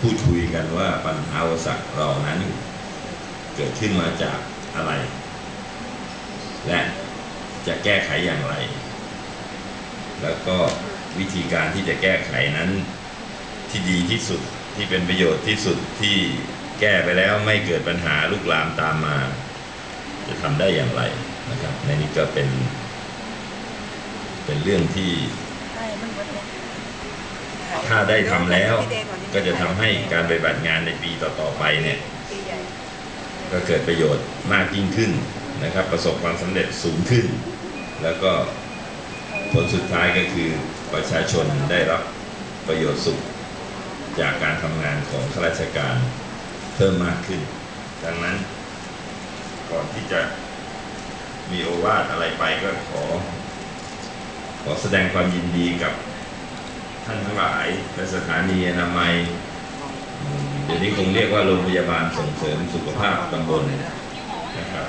พูดคุยกันว่าปัญหาอุปสรรคเรานั้น เกิดขึ้นมาจากอะไร และจะแก้ไขอย่างไร แล้วก็วิธีการที่จะแก้ไขนั้นที่ดีที่สุดที่เป็นประโยชน์ที่สุดที่แก้ไปแล้วไม่เกิดปัญหาลุกลามตามมา จะทำได้อย่างไรนะครับในนี้ก็เป็น เป็นเรื่องที่ ถ้าได้ทำแล้ว ก็จะทำให้การปฏิบัติงานในปีต่อๆไปเนี่ย ก็เกิดประโยชน์มากยิ่งขึ้นนะครับ ประสบความสำเร็จสูงขึ้น แล้วก็ผลสุดท้ายก็คือประชาชนได้รับประโยชน์สุข จากการทำงานของข้าราชการเพิ่มมากขึ้น ดังนั้นก่อนที่จะมีโอวาทอะไรไปก็ขอ ขอแสดงความยินดีกับ ท่านทั้งหลายและสถานีอนามัยเดี๋ยวนี้คงเรียกว่าโรงพยาบาลส่งเสริมสุขภาพตำบลนะครับ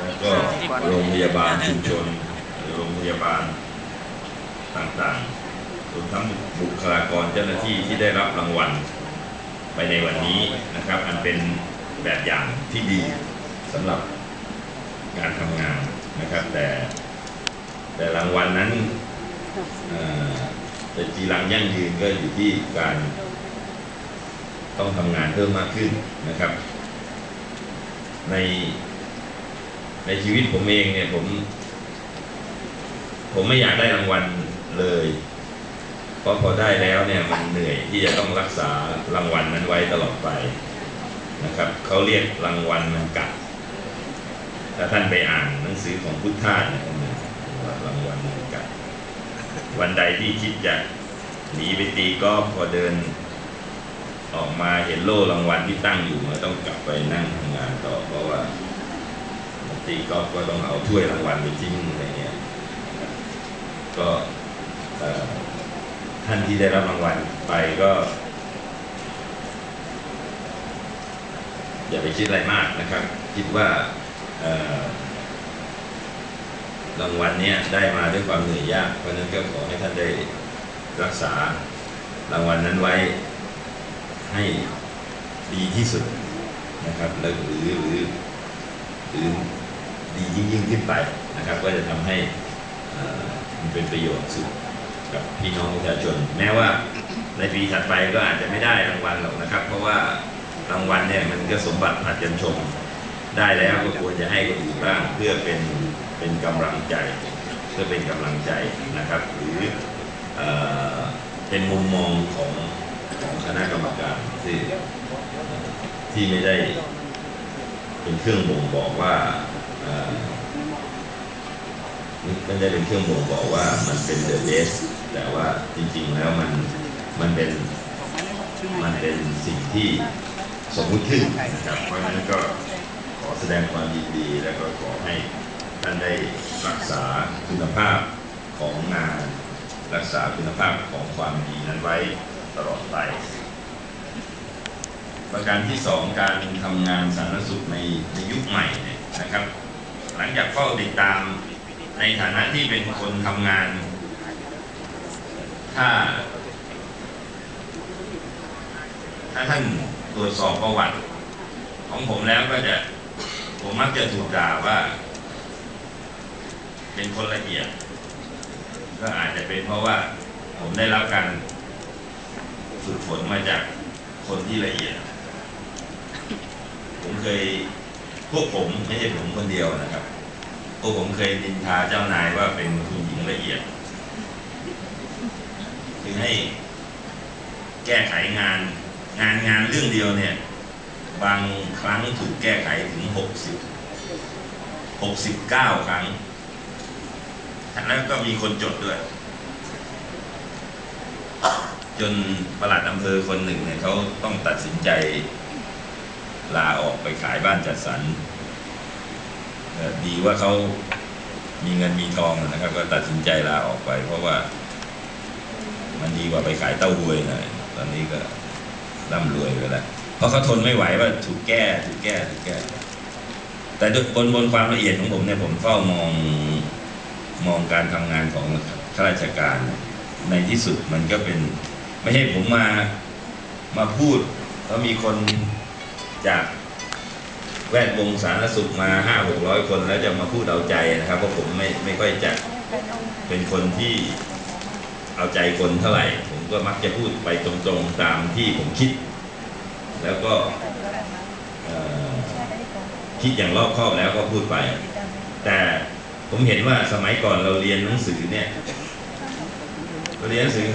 แล้วก็โรงพยาบาลชุมชนโรงพยาบาลต่างๆรวมทั้งบุคลากรเจ้าหน้าที่ที่ได้รับรางวัลไปในวันนี้นะครับ อันเป็นแบบอย่างที่ดีสำหรับการทำงานนะครับ แต่แต่รางวัลนั้น อ่จีรังยั่งยืนก็อยู่ที่การต้องทำงานเพิ่มมากขึ้นนะครับ ในในชีวิตผมเองเนี่ยผม ผมไม่อยากได้รางวัลเลย เพราะพอได้แล้วเนี่ยมันเหนื่อยที่จะต้องรักษารางวัลนั้นไว้ตลอดไปนะครับเขาเรียกรางวัลมันกัดถ้าท่านไปอ่านหนังสือของพุทธทาสเนี่ยว่ารางวัลมันกัด วันใดที่คิดจะหนีไปตีกอล์ฟพอเดิน ออกมาเห็นโล่รางวัลที่ตั้งอยู่มันต้องกลับไปนั่งทำงานต่อเพราะว่าตีกอล์ฟก็ต้องเอาถ้วยรางวัลไปทิ้งอะไรเงี้ยก็ท่านที่ได้รับรางวัลไปก็ อย่าไปคิดอะไรมากนะครับ คิดว่า รางวัลเนี้ยได้มาด้วยความเหนื่อยยาก เพราะนั้นก็ขอให้ท่านได้รักษารางวัลนั้นไว้ให้ดีที่สุดนะครับแล้วหรือหรือหรือดียิ่งยิ่งขึ้นไปนะครับ ก็จะทำให้มันเป็นประโยชน์สุดกับพี่น้องประชาชน แม้ว่าในปีถัดไปก็อาจจะไม่ได้รางวัลหรอกนะครับ เพราะว่ารางวัลเนี่ยมันก็สมบัติผัดกันชม ได้แล้วก็ควรจะให้คนอื่นบ้างเพื่อเป็น เป็นกำลังใจเพื่อเป็นกำลังใจนะครับ หรือเอเป็นมุมมองของของคณะกรรมการที่ที่ไม่ได้เป็นเครื่องบ่งบอกว่าไม่ได้เป็นเครื่องบ่งบอกว่ามันเป็นเดอะเบสแต่ว่าจริงๆแล้วมันมันเป็นมันเป็นสิ่งที่สมมุติขึ้นนะครับเพราะฉะนั้นก็ขอแสดงความยินดีแล้วก็ขอให้ ท่านได้รักษาคุณภาพของงาน รักษาคุณภาพของความดีนั้นไว้ตลอดไป ประการที่สองการทำงานสาธารณสุขในในยุคใหม่เนี่ยนะครับ หลังจากเฝ้าติดตามในฐานะที่เป็นคนทำงาน ถ้า ถ้าท่านตรวจสอบประวัติ ของผมแล้วก็จะผมมักจะถูกด่าว่า เป็นคนละเอียด ก็อาจจะเป็นเพราะว่าผมได้รับการฝึกฝนมาจากคนที่ละเอียด ผมเคยพวกผมไม่ใช่ผมคนเดียวนะครับ พวกผมเคยนินทาเจ้านายว่าเป็นคุณหญิงละเอียด คือให้แก้ไขงานงานงานเรื่องเดียวเนี่ย บางครั้งถูกแก้ไขถึงหกสิบหกสิบเก้าครั้ง ทันแล้วก็มีคนจดด้วย จนประหลัดอำเภอคนหนึ่งเนี่ยเขาต้องตัดสินใจ ลาออกไปขายบ้านจัดสรรดีว่าเขามีเงินมีทองนะครับ ก็ตัดสินใจลาออกไป เพราะว่า มันดีกว่าไปขายเต้าหวยหน่อยตอนนี้ก็ร่ำรวยไปแล้วเพราะเขาทนไม่ไหวว่าถูกแก้ถูกแก้ถูกแก้ แต่ด้วยบนบนความละเอียดของผมเนี่ยผมเฝ้ามอง มองการทำงานของข้าราชการในที่สุดมันก็เป็น ไม่ให้ผมมามาพูดแล้วมีคนจากแวดวงสาธารณสุขมาห้าหกร้อยคนแล้วจะมาพูดเอาใจนะครับ เพราะผมไม่ไม่ค่อยจะเป็นคนที่เอาใจคนเท่าไหร่ ผมก็มักจะพูดไปตรงๆตามที่ผมคิด แล้วก็คิดอย่างรอบคอบแล้วก็พูดไป แต่ ผมเห็นว่าสมัยก่อนเราเรียนหนังสือเนี่ยเราเรียนหนังสือ